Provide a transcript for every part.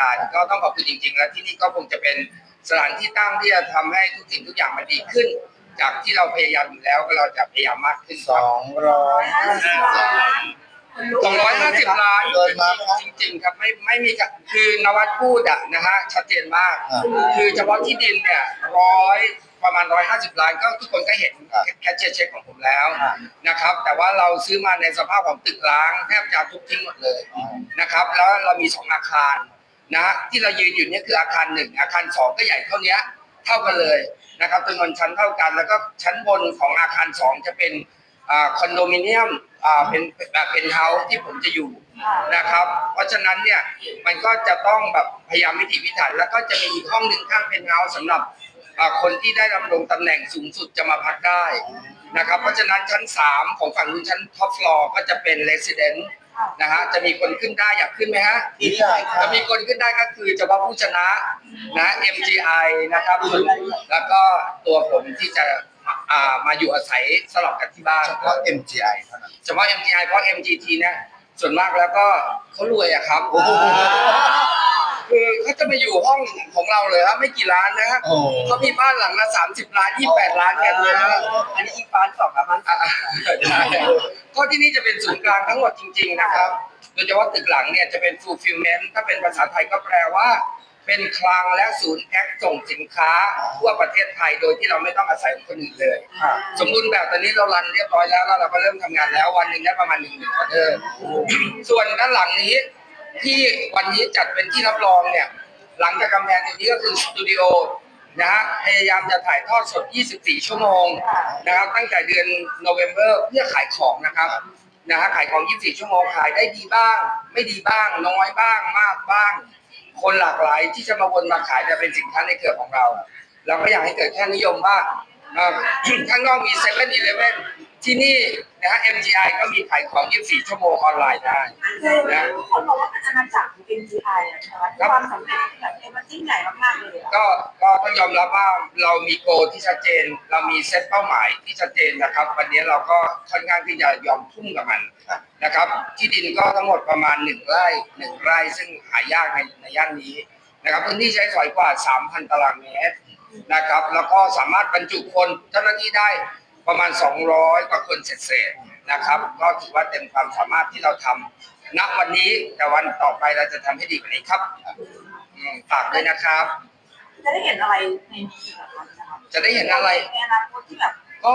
การ ก็ต้องขอบคุณจริง ๆ และที่นี่ก็คงจะเป็นสถานที่ตั้งที่จะทำให้ทุกสิ่งทุกอย่างมันดีขึ้น จากที่เราพยายามอยู่แล้วก็เราจะพยายามมากขึ้นสองร้อยห้าสิบล้านสองร้อยห้าสิบล้านเกินมาไหมครับจริงๆครับไม่ไม่มีกับคือนวัดพูดอะนะฮะชัดเจนมากอ่าคือเฉพาะที่ดินเนี่ยร้อยประมาณร้อยห้าสิบล้านก็ทุกคนก็เห็นอ่าแคชเชียร์เช็คของผมแล้วอ่านะครับ แต่ว่าเราซื้อมาในสภาพของตึกร้างแทบจะทุบทิ้งหมดเลยอ๋อนะครับ แล้วเรามีสองอาคาร นะที่เรายืนอยู่เนี่ยคืออาคารหนึ่งอาคารสองก็ใหญ่เท่าเนี้ยเท่ากันเลยนะครับจำนวนชั้นเท่ากัน แล้วก็ชั้นบนของอาคารสองจะเป็นอ่าคอนโดมิเนียมอ่าเป็นแบบเป็นเฮาส์ที่ผมจะอยู่นะครับ เพราะฉะนั้นเนี่ยมันก็จะต้องแบบพยายามวิถีพิถันแล้วก็จะมีอีกห้องหนึ่งข้างเพนท์เฮาส์สำหรับอ่า คนที่ได้ดำรงตำแหน่งสูงสุดจะมาพักได้นะครับ เพราะฉะนั้นชั้น 3 ของฝั่งนู้นชั้นท็อปฟลอร์ก็จะเป็นเลสซิเดนต์นะฮะจะมีคนขึ้นได้อยากขึ้นไหมฮะดีใจครัจะบมีคนขึ้นได้ก็คือเฉพาะผู้ชนะนะ MGI นะครับแล้วก็ตัวผมที่จะอ่ามาอยู่อาศัยสลับกับที่บ้านเฉพาะ MGI เท่านั้นเฉพาะ MGI เพราะ MGT เนี่ยส่วนมากแล้วก็เขารวยอะครับโอ้โห คือเขาจะมาอยู่ห้องของเราเลยครับไม่กี่ล้านนะฮะโอ้ เขามีบ้านหลังละ30ล้าน28ล้านกันเลยนะอันนี้อีกฟ้านสองครับมันอะใช่ก็ที่นี่จะเป็นศูนย์กลางทั้งหมดจริง ๆ นะครับ โดยเฉพาะตึกหลังเนี่ยจะเป็น fulfillment ถ้าเป็นภาษาไทยก็แปลว่า เป็นคลังและศูนย์แพ็คส่งสินค้าทั่วประเทศไทยโดยที่เราไม่ต้องอาศัยคนอื่นเลยครับสมบูรณ์แบบตอนนี้เรารันเรียบร้อยแล้วแล้วเราก็เริ่มทำงานแล้ววันหนึ่งได้ประมาณหนึ่งหมื่นออเดอร์ ส่วนด้านหลังนี้ ที่วันนี้จัดเป็นที่รับรองเนี่ย หลังจากกำแพงตรงนี้ก็คือสตูดิโอนะฮะพยายามจะถ่ายทอดสด 24 ชั่วโมงนะครับตั้งแต่เดือนโนเวม ber เพื่อขายของนะครับนะฮะขายของ 24 ชั่วโมงขายได้ดีบ้าง ไม่ดีบ้าง น้อยบ้างมากบ้าง คนหลากหลายที่จะมาวนมาขายจะเป็นสินค้าในเครือของเรา เราก็อยากให้เกิดแค่นิยมว่าเอ่อข้างนอกมีเซเว่นอีเลฟเว่นที่นี่ นะฮะ MGI ก็มีขายของ 24 ชั่วโมงออนไลน์ได้คือทุกคนบอกว่าเป็นอาณาจักรของ MGI อะนะคะความสำเร็จที่แบบมันยิ่งใหญ่มากๆเลยอะก็ก็ต้องยอมรับว่าเรามีโกที่ชัดเจน เรามีเซตเป้าหมายที่ชัดเจนนะครับ วันนี้เราก็ค่อนข้างที่จะยอมทุ่มกับมันนะครับ ที่ดินก็ทั้งหมดประมาณหนึ่งไร่หนึ่งไร่ ซึ่งหายากในในย่านนี้นะครับพื้นที่ใช้สอยกว่า 3,000 ตารางเมตรนะครับ แล้วก็สามารถบรรจุคนเจ้าหน้าที่ได้ ประมาณ 200กว่าคนเศษๆนะครับ ก็ถือว่าเต็มความสามารถที่เราทำณวันนี้แต่วันต่อไปเราจะทำให้ดีกว่านี้ครับอืมฝากด้วยนะครับ จะได้เห็นอะไรในนี้อีกเหรอคะนะครับจะได้เห็นอะไร ในอนาคตที่แบบก็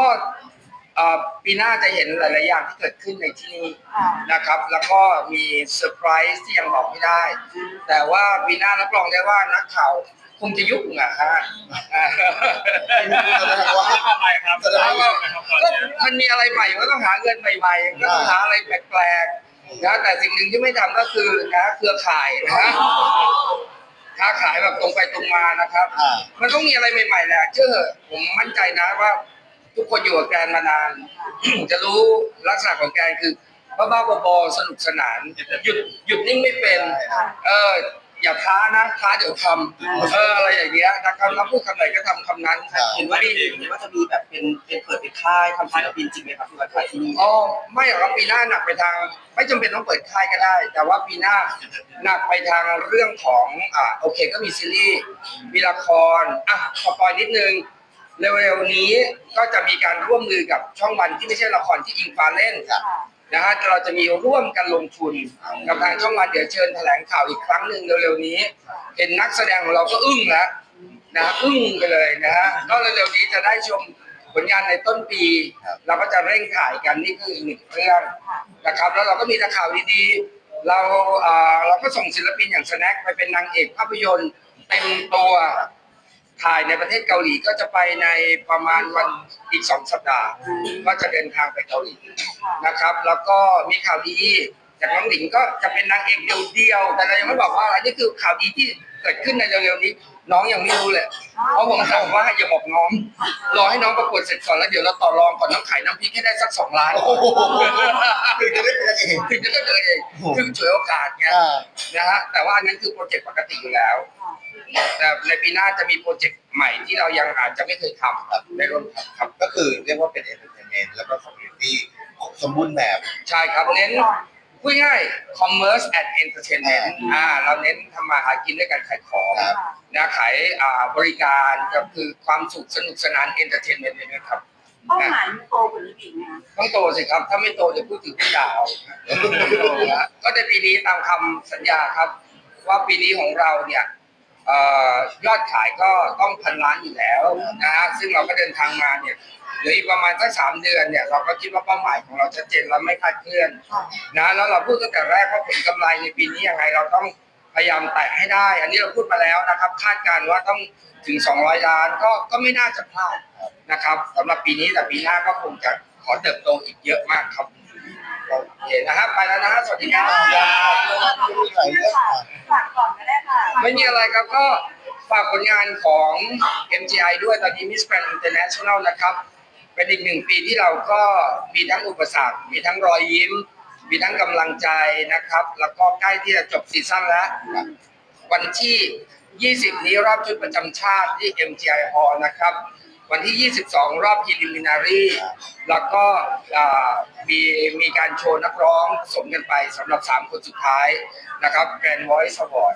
เอ่อปีหน้าจะเห็นหลาย ๆ อย่างที่เกิดขึ้นในที่นี่อ่านะครับ แล้วก็มีเซอร์ไพรส์ที่ยังบอกไม่ได้ แต่ว่าปีหน้ารับรองได้ว่านักข่าว คงจะยุ่งอะฮะอ่าแสดงว่าอะไรครับแสดงว่าก็มันมีอะไรใหม่ก็ต้องหาเงินใหม่ๆก็ต้องหาอะไรแปลกๆนะแต่สิ่งหนึ่งที่ไม่ทำก็คือนะเครือข่ายนะฮะค้าขายแบบตรงไปตรงมานะครับอ่ามันต้องมีอะไรใหม่ๆแหละเชื่อเถอะผมมั่นใจนะว่า ทุกคนอยู่กับแกรนมานาน จะรู้ลักษณะของแกรนคือบ้าๆบอๆสนุกสนาน หยุดหยุดนิ่งไม่เป็น เออ อย่าท้านะท้าเดี๋ยวทำเอออะไรอย่างเงี้ยนะครับแล้วพูดคำไหนก็ทำคำนั้นเห็นว่ามีเห็นว่าจะมีแบบเป็นเป็นเปิดเป็นค่ายทำศิลปินจริงไหมครับที่วัดขายที่นี่อ๋อไม่หรอกครับปีหน้าหนักไปทาง ไม่จำเป็นต้องเปิดค่ายก็ได้ แต่ว่าปีหน้าหนักไปทางเรื่องของอ่าโอเคก็มีซีรีส์มีละครอะขอปอยนิดนึงเร็วๆนี้ก็จะมีการร่วมมือกับช่องวันที่ไม่ใช่ละครที่อิงฟ้าเล่นครับ นะฮะเราจะมีร่วมกันลงทุนกับทางช่องวันเดี๋ยวเชิญแถลงข่าวอีกครั้งหนึ่งเร็วๆนี้ เห็นนักแสดงของเราก็อึ้งแล้วนะอึ้งไปเลยนะฮะก็เร็วๆนี้จะได้ชมผลงานในต้นปี เราก็จะเร่งถ่ายกันนี่คืออีกหนึ่งเรื่องนะครับ แล้วเราก็มีต่ข่าวดีๆ เราอ่อเราก็ส่งศิลปินอย่างสแน็คไปเป็นนางเอกภาพยนตร์เต็มตัว ถ่ายในประเทศเกาหลีก็จะไปในประมาณวันอีกสองสัปดาห์ ก็จะเดินทางไปเกาหลีนะครับ แล้วก็มีข่าวดีจากน้องหลิงก็จะเป็นนางเอกเดียวๆแต่เรายังไม่บอกว่าอะไรนี่คือข่าวดีที่เกิดขึ้นในเร็วๆนี้ น้องยังไม่รู้เลยเพราะผมสั่งว่าอย่าบอกน้อง รอให้น้องประกวดเสร็จก่อนแล้วเดี๋ยวเราต่อรองก่อนน้องขายน้ำพริกให้ได้สักสองล้านโอ้โหคือจะได้เป็นนางเอกถึงจะได้เจอเองคือฉวยโอกาสไงอ่านะฮะแต่ว่าอันนั้นคือโปรเจกต์ปกติอยู่แล้ว แต่ในปีหน้าจะมีโปรเจกต์ใหม่ที่เรายังอาจจะไม่เคยทำครับในร่วมทำครับ ก็คือเรียกว่าเป็นเอนเตอร์เทนเมนต์แล้วก็คอมมูนิตี้สมบูรณ์แบบ ใช่ครับเน้นพูดง่าย commerce and entertainment อ่าเราเน้นทำมาหากินด้วยการขายของครับ นะขายอ่าบริการก็คือความสุขสนุกสนาน entertainment เลยนะครับ เป้าหมายมันโตกว่านี้อีกไหมคะต้องโตสิครับ ถ้าไม่โตจะพูดถึงผู้ยาวก็ในปีนี้ตามคำสัญญาครับ ว่าปีนี้ของเราเนี่ยเอ่อ ยอดขายก็ต้องพันล้านอยู่แล้วนะฮะซึ่งเราก็เดินทางมาเนี่ยเหลืออีกประมาณสักสามเดือนเนี่ยเราก็คิดว่าเป้าหมายของเราชัดเจนและไม่คลาดเคลื่อนนะแล้วเราพูดตั้งแต่แรกว่าผลกำไรในปีนี้ยังไงเราต้องพยายามแตะให้ได้ อันนี้เราพูดมาแล้วนะครับ คาดการณ์ว่าต้องถึง 200 ล้านก็ก็ไม่น่าจะพลาดนะครับสำหรับปีนี้แต่ปีหน้าก็คงจะขอเติบโตอีกเยอะมากครับ โอเคนะครับไปแล้วนะฮะสวัสดีครับฝากก่อนก็ได้ค่ะไม่มีอะไรครับก็ฝากผลงานของ MGI ด้วยตอนนี้ Miss Grand International นะครับ เป็นอีกหนึ่งปีที่เราก็มีทั้งอุปสรรค มีทั้งรอยยิ้ม มีทั้งกำลังใจนะครับ แล้วก็ใกล้ที่จะจบซีซั่นแล้ว วันที่ 20 นี้รอบชุดประจำชาติที่ MGI Hall นะครับ วันที่ 22 รอบ preliminary แล้วก็อ่ามีมีการโชว์นักร้องสมกันไปสำหรับ 3 คนสุดท้ายนะครับ Grand Voice Award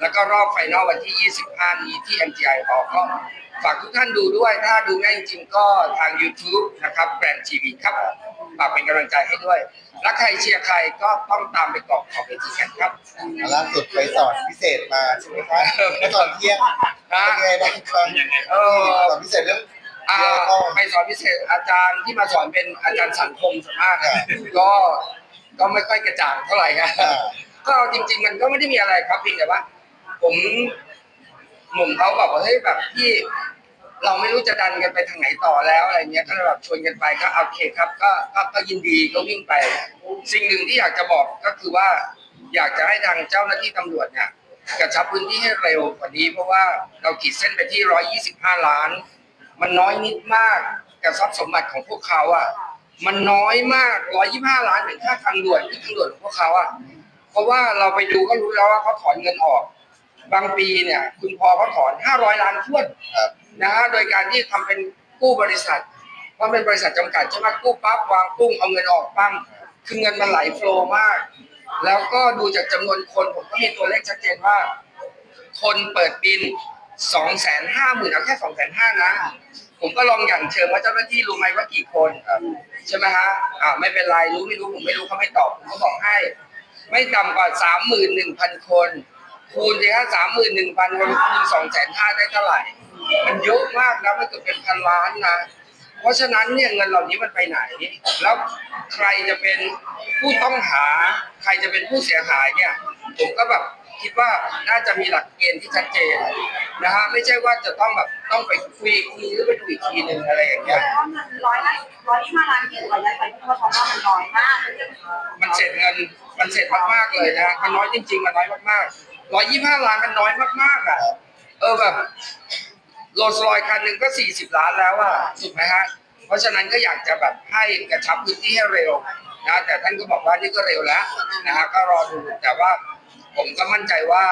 แล้วก็รอบไฟนอลวันที่ 25 นี้ที่ MGI Hall ก็ ฝากทุกท่านดูด้วย ถ้าดูง่ายจริงๆก็ทาง YouTube นะครับ Grand TV ครับฝากเป็นกำลังใจให้ด้วยและใครเชียร์ใครก็ต้องตามไปเกาะขอบเวทีกันครับ ล่าสุดไปสอนพิเศษมาใช่ไหมครับไปสอนเที่ยงนะเป็นไงบ้างครับเออสอนพิเศษเรื่อง อ่าเรื่องข้อไปสอนพิเศษอาจารย์ที่มาสอนเป็นอาจารย์สังคมส่วนมากอะก็ก็ไม่ค่อยกระจ่างเท่าไหร่ครับอ่า ก็เอาจริง ๆ มันก็ไม่ได้มีอะไรครับเพียงแต่ว่า ผมหนุ่มเขาบอกว่าเฮ้ยแบบพี่ เราไม่รู้จะดันกันไปทางไหนต่อแล้วอะไรเงี้ยก็เลยแบบชวนกันไปก็โอเคครับก็ก็ก็ยินดีก็วิ่งไป สิ่งหนึ่งที่อยากจะบอกก็คือว่า อยากจะให้ทางเจ้าหน้าที่ตำรวจเนี่ยกระชับพื้นที่ให้เร็วกว่านี้เพราะว่าเราขีดเส้นไปที่ 125 ล้าน มันน้อยนิดมากกับทรัพย์สมบัติของพวกเขาอะมันน้อยมาก 125 ล้านเป็นค่าทางด่วนที่ทางด่วนของพวกเขาอะเพราะว่าเราไปดูก็รู้แล้วว่าเขาถอนเงินออก บางปีเนี่ย คุณพอเขาถอน 500 ล้านท้วน นะฮะโดยการที่ทำเป็นกู้บริษัทเพราะเป็นบริษัทจำกัดใช่ไหมกู้ปั๊บวางปุ้งเอาเงินออกปั้งคือเงินมันไหลโฟล์มาก แล้วก็ดูจากจำนวนคนผมก็มีตัวเลขชัดเจนว่า คนเปิดบินสองแสนห้าหมื่นเอาแค่สองแสนห้านะ ผมก็ลองอย่างเชิงว่าเจ้าหน้าที่รู้ไหมว่ากี่คนใช่ไหมฮะอ่าไม่เป็นไรรู้ไม่รู้ผมไม่รู้เขาไม่ตอบผมก็บอกให้ ไม่ต่ำกว่าสามหมื่นหนึ่งพันคน คูณสิฮะสามหมื่นหนึ่งพันคนคูณสองแสนห้าได้เท่าไหร่ มันเยอะมากนะมันเกือบเป็นพันล้านนะ เพราะฉะนั้นเนี่ยเงินเหล่านี้มันไปไหน แล้วใครจะเป็นผู้ต้องหา ใครจะเป็นผู้เสียหายเนี่ย ผมก็แบบคิดว่าน่าจะมีหลักเกณฑ์ที่ชัดเจนนะฮะไม่ใช่ว่าจะต้องแบบต้องไปคุยอีกทีหรือไปดูอีกทีหนึ่งอะไรอย่างเงี้ยแต่ว่ามันร้อยละร้อยที่มาล้านที่ร้อยละไปที่ว่าเขาว่ามันน้อยมากมันเสร็จเงินมันเสร็จมากๆเลยนะมันน้อยจริงๆมันน้อยมากๆร้อยยี่ห้าล้านมันน้อยมากๆอะเออแบบ โรลส์รอยซ์คันหนึ่งก็สี่สิบล้านแล้วอะถูกไหมฮะ เพราะฉะนั้นก็อยากจะแบบให้กระชับพื้นที่ให้เร็วนะแต่ท่านก็บอกว่านี่ก็เร็วแล้วนะฮะก็รอดูแต่ว่าผมก็มั่นใจว่า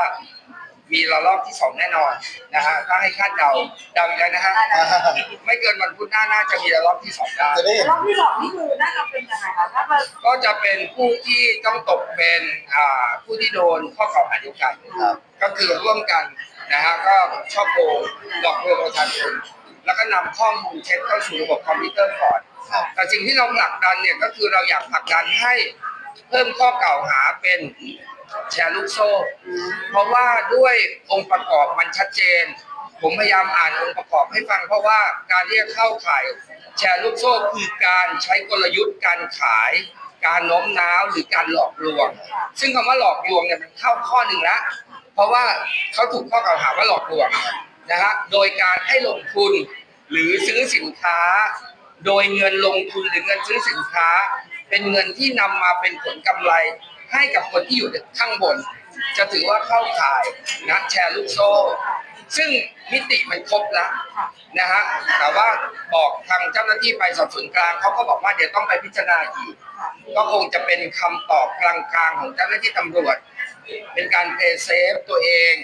มีระลอกที่สองแน่นอนนะฮะถ้าให้คาดเดาเดาอีกแล้วนะฮะไม่เกินวันพุธหน้าน่าจะมีระลอกที่สองได้จะได้เห็นรอบที่สองนี่คือน่าจะเป็นยังไงคะถ้ามันก็จะเป็นผู้ที่ต้องตกเป็นอ่าผู้ที่โดนข้อกล่าวหาเดียวกันครับก็คือร่วมกัน นะฮะก็ชอบโกงหลอกลวงประชาชนแล้วก็นำข้อมูลเช็คเข้าสู่ระบบคอมพิวเตอร์ก่อนแต่สิ่งที่เราผลักดันเนี่ยก็คือเราอยากผลักดันให้เพิ่มข้อกล่าวหาเป็นแชร์ลูกโซ่ เพราะว่าด้วยองค์ประกอบมันชัดเจน ผมพยายามอ่านองค์ประกอบให้ฟังเพราะว่าการที่จะเข้าข่ายแชร์ลูกโซ่คือการใช้กลยุทธ์การขาย การโน้มน้าวหรือการหลอกลวง ซึ่งคำว่าหลอกลวงเนี่ยมันเข้าข้อหนึ่งแล้ว เพราะว่าเขาถูกข้อกล่าวหาว่าหลอกลวงนะฮะโดยการให้ลงทุนหรือซื้อสินค้า โดยเงินลงทุนหรือเงินซื้อสินค้า เป็นเงินที่นำมาเป็นผลกำไร ให้กับคนที่อยู่ข้างบน จะถือว่าเข้าข่ายนะแชร์ลูกโซ่ ซึ่งมิติมันครบแล้วนะฮะแต่ว่าบอกทางเจ้าหน้าที่ไปสอบสวนกลางเขาก็บอกว่าเดี๋ยวต้องไปพิจารณาอีกก็คงจะเป็นคำตอบกลางๆของเจ้าหน้าที่ตำรวจ เป็นการเพย์เซฟตัวเอง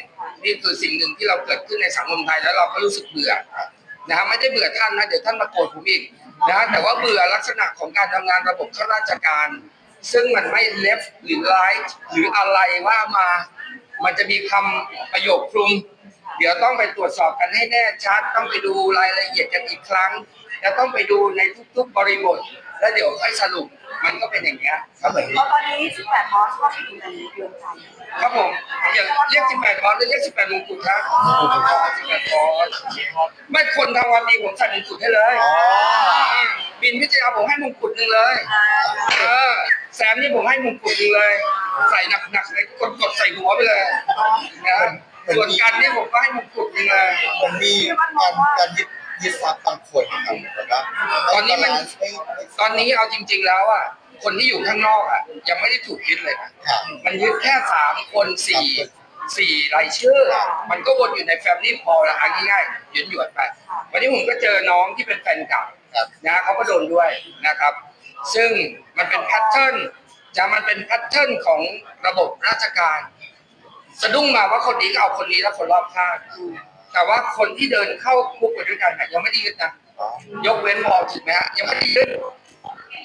นี่คือสิ่งหนึ่งที่เราเกิดขึ้นในสังคมไทยแล้วเราก็รู้สึกเบื่อนะฮะไม่ได้เบื่อท่านนะเดี๋ยวท่านมาโกรธผมอีกนะฮะแต่ว่าเบื่อลักษณะของการทำงานระบบข้าราชการ ซึ่งมันไม่เล็บหรือไลท์หรืออะไรว่ามา มันจะมีคำประโยคคลุม เดี๋ยวต้องไปตรวจสอบกันให้แน่ชัด ต้องไปดูรายละเอียดกันอีกครั้ง แล้วต้องไปดูในทุกๆบริบท แล้วเดี๋ยวค่อยสรุปมันก็เป็นอย่างเงี้ยก็เหมือนเพราะตอนนี้18คอร์สก็อยู่ในเรือนจำครับผมอย่าเรียก18คอร์สหรือเรียก18มงกุฎครับ18คอร์สไม่คนทางวันดีผมใส่มงกุฎให้เลยอ๋อบินพิจารณาผมให้มงกุฎหนึ่งเลยเออแซมนี่ผมให้มงกุฎหนึ่งเลย ใส่หนักๆเลยกดๆใส่หัวไปเลยนะส่วนกันนี่ผมก็ให้มงกุฎหนึ่งเลยมันมีการการยึด ยึดทรัพย์บางคนครับแบบว่าตอนนี้มันให้ให้ตอนนี้เอาจริง ๆ แล้วอะคนที่อยู่ข้างนอกอะ ยังไม่ได้ถูกยึดเลยนะค่ะมันยึดแค่สามคนสี่สี่รายชื่อ มันก็วนอยู่ในแฟมลี่พอละอันง่ายๆหยวนหยวนๆไปวันนี้ผมก็เจอน้องที่เป็นแฟนเก่าครับนะเขาก็โดนด้วยนะครับ ซึ่งมันเป็นแพทเทิร์นจะมันเป็นแพทเทิร์นของระบบราชการ สะดุ้งมาว่าคนนี้ก็เอาคนนี้แล้วคนรอบข้าง แต่ว่าคนที่เดินเข้าคุกไปด้วยกันน่ะยังไม่ได้ยึดนะอ๋อยกเว้นพอถูกไหมฮะยังไม่ได้ยึด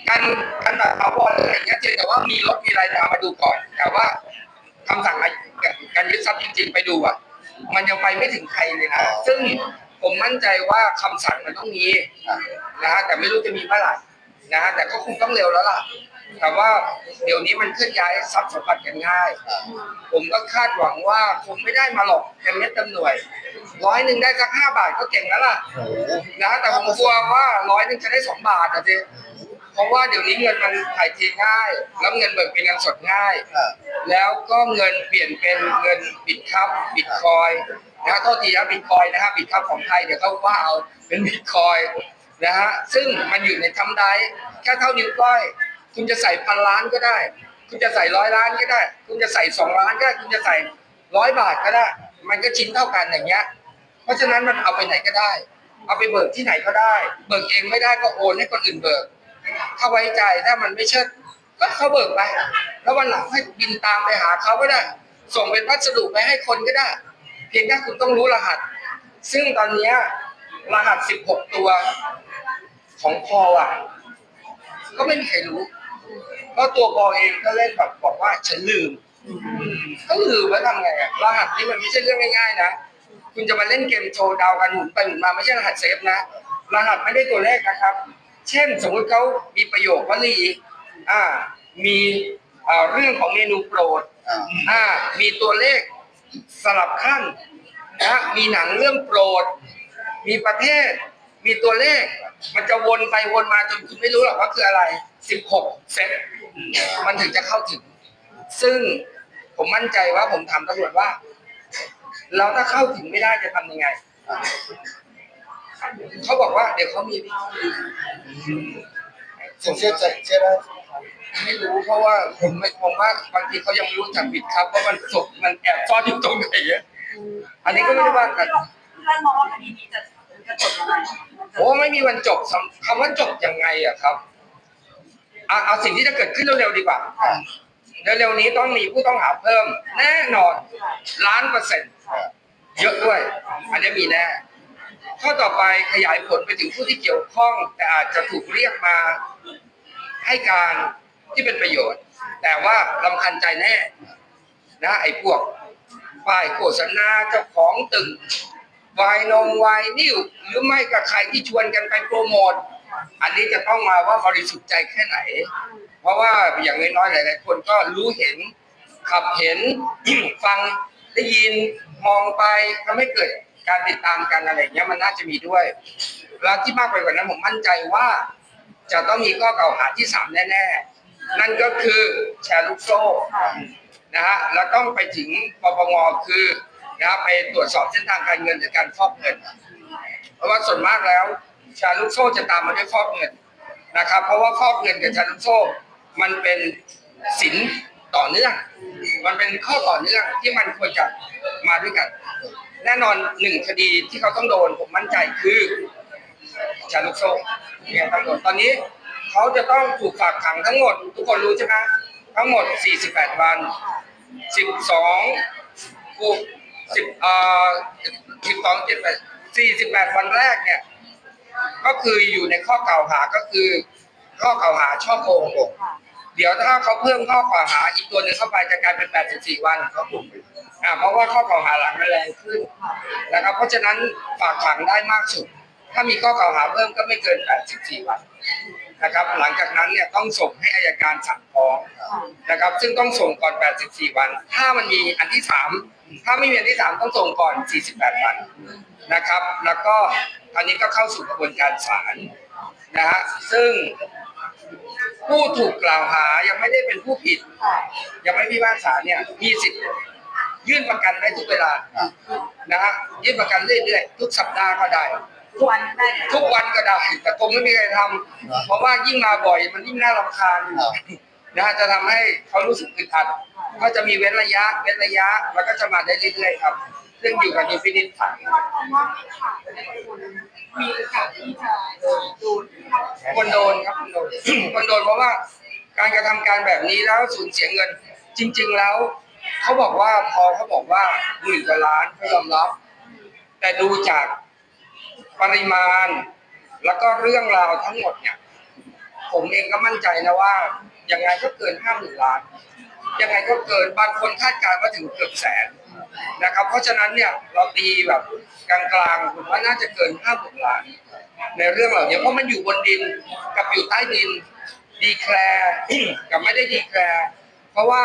การการตัดเอาบอลอะไรอย่างเงี้ยเพียงแต่ว่ามีรถมีอะไรเอามาดูก่อน แต่ว่าคำสั่งการยึดทรัพย์จริง ๆ ไปดูอะ มันยังไปไม่ถึงใครเลยนะซึ่งผมมั่นใจว่าคำสั่งมันต้องมีนะฮะแต่ไม่รู้จะมีเมื่อไหร่นะฮะแต่ก็คงต้องเร็วแล้วล่ะแต่ว่าเดี๋ยวนี้มันเคลื่อนย้ายทรัพย์สมบัติกันง่ายอ่าผมก็คาดหวังว่าคงไม่ได้มาหรอกเต็มเม็ดเต็มหน่วย ร้อยหนึ่งได้สักห้าบาทก็เก่งแล้วล่ะโอ้โหนะแต่ผมกลัวว่าร้อยหนึ่งจะได้สองบาทนะเจ๊เพราะว่าเดี๋ยวนี้เงินมันถ่ายเทง่าย แล้วเงินเบิกเป็นเงินสดง่ายอ่าแล้วก็เงินเปลี่ยนเป็นเงินบิตคัพบิตคอยนะฮะโทษทีนะบิตคอยนะฮะบิตคัพของไทยเดี๋ยวเขาว่าเอาเป็นบิตคอยนะฮะซึ่งมันอยู่ในทำได้แค่เท่านิ้วก้อย คุณจะใส่พันล้านก็ได้ คุณจะใส่ร้อยล้านก็ได้ คุณจะใส่สองล้านก็ได้คุณจะใส่ร้อยบาทก็ได้ มันก็ชิ้นเท่ากันอย่างเงี้ย เพราะฉะนั้นมันเอาไปไหนก็ได้ เอาไปเบิกที่ไหนก็ได้ เบิกเองไม่ได้ก็โอนให้คนอื่นเบิก ถ้าไว้ใจถ้ามันไม่เชิดก็เขาเบิกไป แล้ววันหลังให้บินตามไปหาเขาก็ได้ ส่งเป็นพัสดุไปให้คนก็ได้ เพียงแค่คุณต้องรู้รหัส ซึ่งตอนนี้รหัส 16 ตัวของพออะ ก็ไม่มีใครรู้เพราะตัวพอเองก็เล่นแบบบอกว่าฉันลืมก็ลืมแล้วทำไงอะรหัสนี่มันไม่ใช่เรื่องง่ายๆนะ คุณจะมาเล่นเกมโชว์ดาวกันหมุนไปหมุนมาไม่ใช่รหัสเซฟนะ รหัสไม่ได้ตัวเลขนะครับ เช่นสมมุติเขามีประโยควลีอ่ามีอ่าเรื่องของเมนูโปรดอ่าอ่ามีตัวเลขสลับขั้นนะมีหนังเรื่องโปรด มีประเทศ มีตัวเลข มันจะวนไปวนมาจนคุณไม่รู้หรอกว่าคืออะไร 16 เซต มันถึงจะเข้าถึง ซึ่งผมมั่นใจว่าผมถามตำรวจว่า เราถ้าเข้าถึงไม่ได้จะทำยังไง เขาบอกว่าเดี๋ยวเขามีวิธีผมเชื่อใจเชื่อได้ไม่รู้เพราะว่าผมไม่ผมว่าบางทีเขายังไม่รู้จักบิดครับเพราะมันศพมันแอบซ่อนอยู่ตรงไหนอะอันนี้ก็ไม่ได้ว่ากันเพื่อนมองว่าคดีนี้จะจะจบยังไงโอ้ไม่มีวันจบสำคำว่าจบยังไงอะครับเอาเอาสิ่งที่จะเกิดขึ้นเร็วๆดีกว่าอ่า เร็วๆนี้ต้องมีผู้ต้องหาเพิ่ม แน่นอนล้านเปอร์เซ็นต์เยอะด้วย อันนี้มีแน่ข้อต่อไปขยายผลไปถึงผู้ที่เกี่ยวข้อง แต่อาจจะถูกเรียกมาให้การที่เป็นประโยชน์ แต่ว่าลำคัญใจแน่นะไอ้พวกป้ายโฆษณาเจ้าของตึกวายนมวายนิ่วหรือไม่กับใครที่ชวนกันไปโปรโมท อันนี้จะต้องมาว่าบริสุทธิ์ใจแค่ไหน เพราะว่าอย่างน้อยๆหลายๆคนก็รู้เห็น ขับเห็น ฟังได้ยินมองไปทำให้เกิดการติดตามกันอะไรเงี้ยมันน่าจะมีด้วยแล้วที่มากไปกว่านั้นผมมั่นใจว่า จะต้องมีข้อกล่าวหาที่สามแน่ๆ นั่นก็คือแชร์ลูกโซ่นะฮะแล้วต้องไปถึงปปงคือนะฮะไปตรวจสอบเส้นทางการเงินจากการฟอกเงิน เพราะว่าส่วนมากแล้ว ชาลูกโซ่จะตามมาด้วยฟอกเงินนะครับ เพราะว่าฟอกเงินกับชาลูกโซ่ มันเป็นสินต่อเนื่อง มันเป็นข้อต่อเนื่องที่มันควรจะมาด้วยกัน แน่นอนหนึ่งคดีที่เขาต้องโดนผมมั่นใจคือชาลูกโซ่เนี่ยตำรวจตอนนี้เขาจะต้องถูกฝากขังทั้งหมด ทุกคนรู้ใช่ไหมทั้งหมด 48 วันสิบสองกูสิบเอ่อสิบสองเจ็ดแปดสี่สิบแปดวันแรกเนี่ย ก็คืออยู่ในข้อกล่าวหาก็คือ ข้อกล่าวหาช่อโกง เดี๋ยวถ้าเขาเพิ่มข้อกล่าวหาอีกตัวหนึ่งเข้าไปจะกลายเป็น 84 วันครับผมอ่าเพราะว่าข้อกล่าวหาหลังมันแรงขึ้นนะครับเพราะฉะนั้นฝากขังได้มากสุด ถ้ามีข้อกล่าวหาเพิ่มก็ไม่เกิน 84 วันนะครับหลังจากนั้นเนี่ยต้องส่งให้อายการสั่งฟ้องนะครับซึ่งต้องส่งก่อน 84 วัน ถ้ามันมีอันที่ 3 ถ้าไม่มีอันที่ 3 ต้องส่งก่อน 48 วันนะครับ แล้วก็อันนี้ก็เข้าสู่กระบวนการศาลนะฮะซึ่ง ผู้ถูกกล่าวหายังไม่ได้เป็นผู้ผิดค่ะยังไม่พิพากษาเนี่ยมีสิทธิ์ยื่นประกันได้ทุกเวลานะฮะยื่นประกันเรื่อยๆทุกสัปดาห์ก็ได้ ทุกวันได้เลยทุกวันก็ได้แต่คงไม่มีใครทำเพราะว่ายิ่งมาบ่อย มันยิ่งน่ารำคาญนะฮะจะทำให้เขารู้สึกอึดอัดก็จะมีเว้นระยะ เว้นระยะ แล้วก็จะมาได้เรื่อยๆครับ ซึ่งอยู่กับอินฟินิตฝังที่ว่าคำว่าไม่ขาดในคนมีโอกาสที่จะโดนคนโดนครับคนโดนคนโดนเพราะว่าการกระทำการแบบนี้แล้วสูญเสียเงิน จริง ๆ แล้วเขาบอกว่าพอเขาบอกว่าหมื่นกว่าล้านเขายอมรับ แต่ดูจากปริมาณ แล้วก็เรื่องราวทั้งหมดเนี่ย ผมเองก็มั่นใจนะว่ายังไงก็เกินห้าหมื่นล้านยังไงก็เกินบางคนคาดการณ์ว่าถึงเกือบแสน นะครับ เพราะฉะนั้นเนี่ยเราตีแบบกลางๆผมว่าน่าจะเกินห้าหมื่นล้าน ในเรื่องเหล่านี้เพราะมันอยู่บนดินกับอยู่ใต้ดินดีแคลร์กับไม่ได้ดีแคลร์เพราะว่า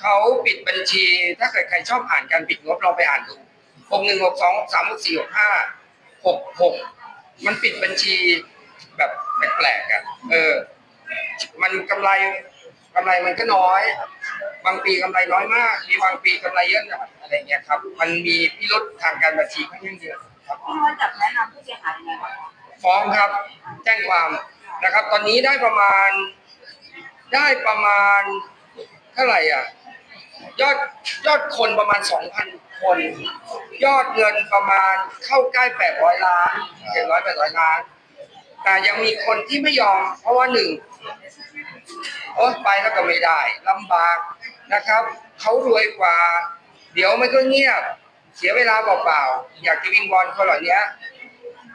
เขาปิดบัญชี ถ้าเกิดใครชอบอ่านการปิดงบเราไปอ่านดูหกหนึ่งหกสองสามหกสี่หกห้าหกหกมันปิดบัญชีแบบแปลกๆอะเออ มันกำไร กำไรมันก็น้อย บางปีกำไรน้อยมาก มีบางปีกำไรเยอะหน่อยอะไรเงี้ยครับ มันมีพิรุษทางการบัญชีค่อนข้างเยอะครับที่ว่าจับแนะนำผู้เสียหายยังไงบ้างคะฟ้องครับ แจ้งความนะครับ ตอนนี้ได้ประมาณ ได้ประมาณเท่าไหร่อะยอดยอดคนประมาณ 2,000 คน ยอดเงินประมาณเข้าใกล้ 800 ล้าน700 800 ล้าน แต่ยังมีคนที่ไม่ยอม เพราะว่าหนึ่งโอ้ไปแล้วก็ไม่ได้ลำบากนะครับเขารวยกว่า เดี๋ยวมันก็เงียบ เสียเวลาเปล่าๆอยากจะวิงวอนคนเหล่านี้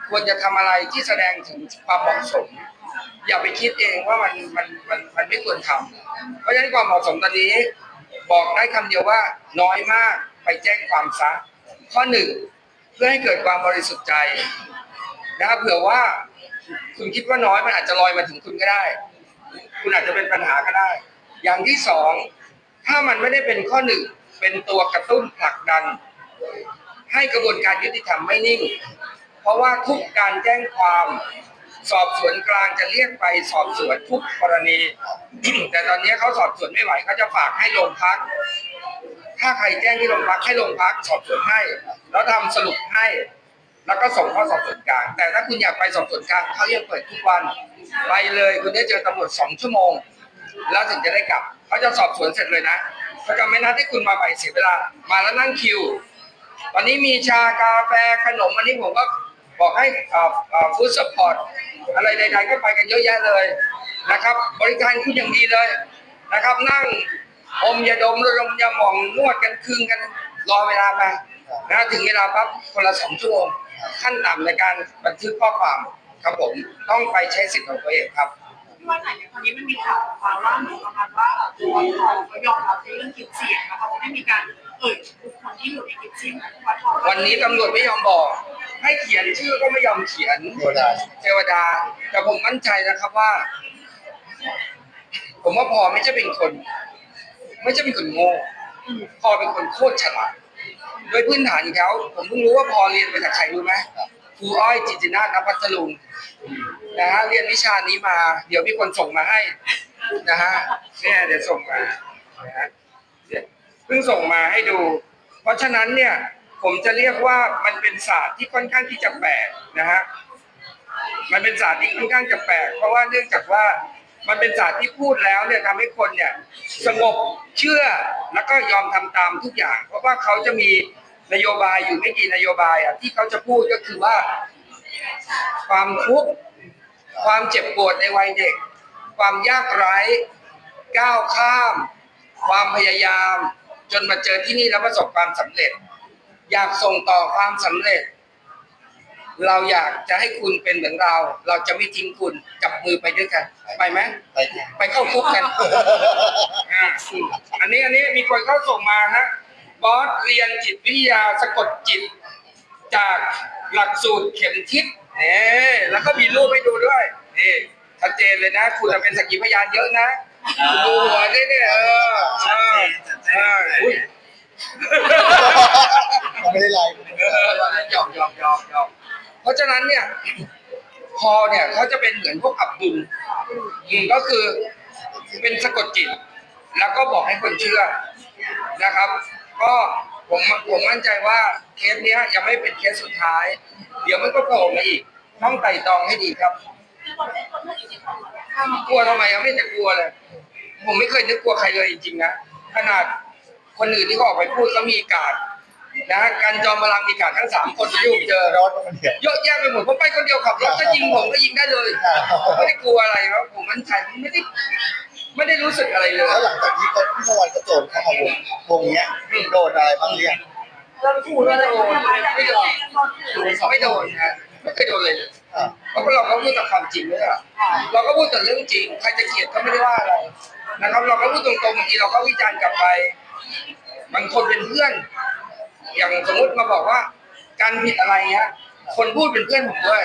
ควรจะทำอะไรที่แสดงถึงความเหมาะสม อย่าไปคิดเองว่ามันมันมันมันไม่ควรทำเพราะฉะนั้นความเหมาะสมตอนนี้ บอกได้คำเดียวว่าน้อยมากไปแจ้งความซะข้อหนึ่งเพื่อให้เกิดความบริสุทธิ์ใจนะครับเผื่อว่า คุณคิดว่าน้อยมันอาจจะลอยมาถึงคุณก็ได้ คุณอาจจะเป็นปัญหาก็ได้ อย่างที่สองถ้ามันไม่ได้เป็นข้อหนึ่งเป็นตัวกระตุ้นผลักดัน ให้กระบวนการยุติธรรมไม่นิ่ง เพราะว่าทุกการแจ้งความสอบสวนกลางจะเรียกไปสอบสวนทุกกรณี แต่ตอนนี้เขาสอบสวนไม่ไหวเขาจะฝากให้โรงพัก ถ้าใครแจ้งที่โรงพักให้โรงพักสอบสวนให้ แล้วทำสรุปให้ แล้วก็ส่งเข้าสอบสวนกลาง แต่ถ้าคุณอยากไปสอบสวนกลางเขายังเปิดทุกวันไปเลย คุณได้เจอตำรวจสองชั่วโมง แล้วถึงจะได้กลับเขาจะสอบสวนเสร็จเลยนะเขาจะไม่นัดให้คุณมาใหม่เสียเวลา มาแล้วนั่งคิว ตอนนี้มีชากาแฟขนมอันนี้ผมก็บอกให้ฟู้ดสปอร์ตอะไรใดๆก็ไปกันเยอะแยะเลยนะครับ บริการคุณอย่างดีเลยนะครับ นั่งอมยาดมระดมยาหม่องนวดกันคืนกันรอเวลาไปนะถึงเวลาปั๊บคนละสองชั่วโมง ขั้นต่ำในการบันทึกข้อความครับผมต้องไปใช้สิทธิ์ของตัวเองครับที่ว่าไหนเนี่ยตอนนี้มันมีข่าวข่าวล่าสุดประมาณว่าเอ่อตัวทองก็ยอมรับในเรื่องคลิปเสียงนะคะว่าได้มีการเอ่ยบุคคลที่อยู่ในคลิปเสียงว่าทองวันนี้ตำรวจไม่ยอมบอก ให้เขียนชื่อก็ไม่ยอมเขียนเทวดาเทวดา แต่ผมมั่นใจนะครับว่า ผมว่าพอไม่ใช่เป็นคน ไม่ใช่เป็นคนโง่พอเป็นคนโคตรฉลาด โดยพื้นฐานของเขาผมเพิ่งรู้ว่าพอเรียนมาจากใครรู้ไหมครูอ้อยจิตินาถนพัทลุงนะฮะเรียนวิชานี้มา เดี๋ยวมีคนส่งมาให้นะฮะเนี่ยเดี๋ยวส่งมานะฮะเพิ่งส่งมาให้ดู เพราะฉะนั้นเนี่ยผมจะเรียกว่ามันเป็นศาสตร์ที่ค่อนข้างที่จะแปลกนะฮะมันเป็นศาสตร์ที่ค่อนข้างจะแปลกเพราะว่าเนื่องจากว่า มันเป็นศาสตร์ที่พูดแล้วเนี่ยทำให้คนเนี่ยสงบเชื่อแล้วก็ยอมทำตามทุกอย่าง เพราะว่าเขาจะมีนโยบายอยู่ไม่กี่นโยบายอะที่เขาจะพูดก็คือว่า ความทุกข์ความเจ็บปวดในวัยเด็ก ความยากไร้ก้าวข้าม ความพยายาม จนมาเจอที่นี่แล้วประสบความสำเร็จ อยากส่งต่อความสำเร็จ เราอยากจะให้คุณเป็นเหมือนเรา เราจะไม่ทิ้งคุณจับมือไปด้วยกัน ไปไหมไปค่ะไปเข้าคุกกันอ่าอันนี้อันนี้มีคนเข้าส่งมาฮะบอสเรียนจิตวิทยาสะกดจิต จากหลักสูตรเข็มทิศเนี่ยแล้วก็มีรูปให้ดูด้วยนี่ชัดเจนเลยนะ คุณจะเป็นสักขีพยานเยอะนะดูหัวนี่เนี่ยเออเออเอออุ้ยผมไม่ได้ไลฟ์เออหยอกหยอกหยอกหยอก เพราะฉะนั้นเนี่ย พอเนี่ยเขาจะเป็นเหมือนพวกอับดุลก็คือเป็นสะกดจิต แล้วก็บอกให้คนเชื่อนะครับ ก็ผมผมมั่นใจว่าเคสเนี้ยยังไม่เป็นเคสสุดท้าย เดี๋ยวมันก็โผล่มาอีก ต้องไต่ตองให้ดีครับกลัวทำไมยังไม่จะกลัวเลย ผมไม่เคยนึกกลัวใครเลยจริงๆนะขนาดคนอื่นที่เขาออกไปพูดก็มีการ นะการจอมพลังมีการดทั้งสามคนที่อยู่เจอรถมันเดียวเยอะแยะไปหมดผมไปคนเดียวขับรถก็ยิงผมก็ยิงได้เลยผมไม่ได้กลัวอะไรครับผมมั่นใจไม่ได้ไม่ได้รู้สึกอะไรเลยแล้วหลังจากนี้ก็พี่สวรรค์ก็โจรเข้ามาวงวงเนี้ยโดนอะไรบ้างเนี่ยเราพูดว่าโดนไม่โดนไม่โดนนะไม่เคยโดนเลยอะเพราะเราก็พูดแต่ความจริงเลยอะเราก็พูดแต่เรื่องจริงใครจะเกลียดก็ไม่ได้ว่าอะไรนะครับ เราก็พูดตรงๆบางทีเราก็วิจารณ์กลับไปบางคนเป็นเพื่อน อย่างสมมติมาบอกว่าการผิดอะไรเงี้ย คนพูดเป็นเพื่อนผมด้วย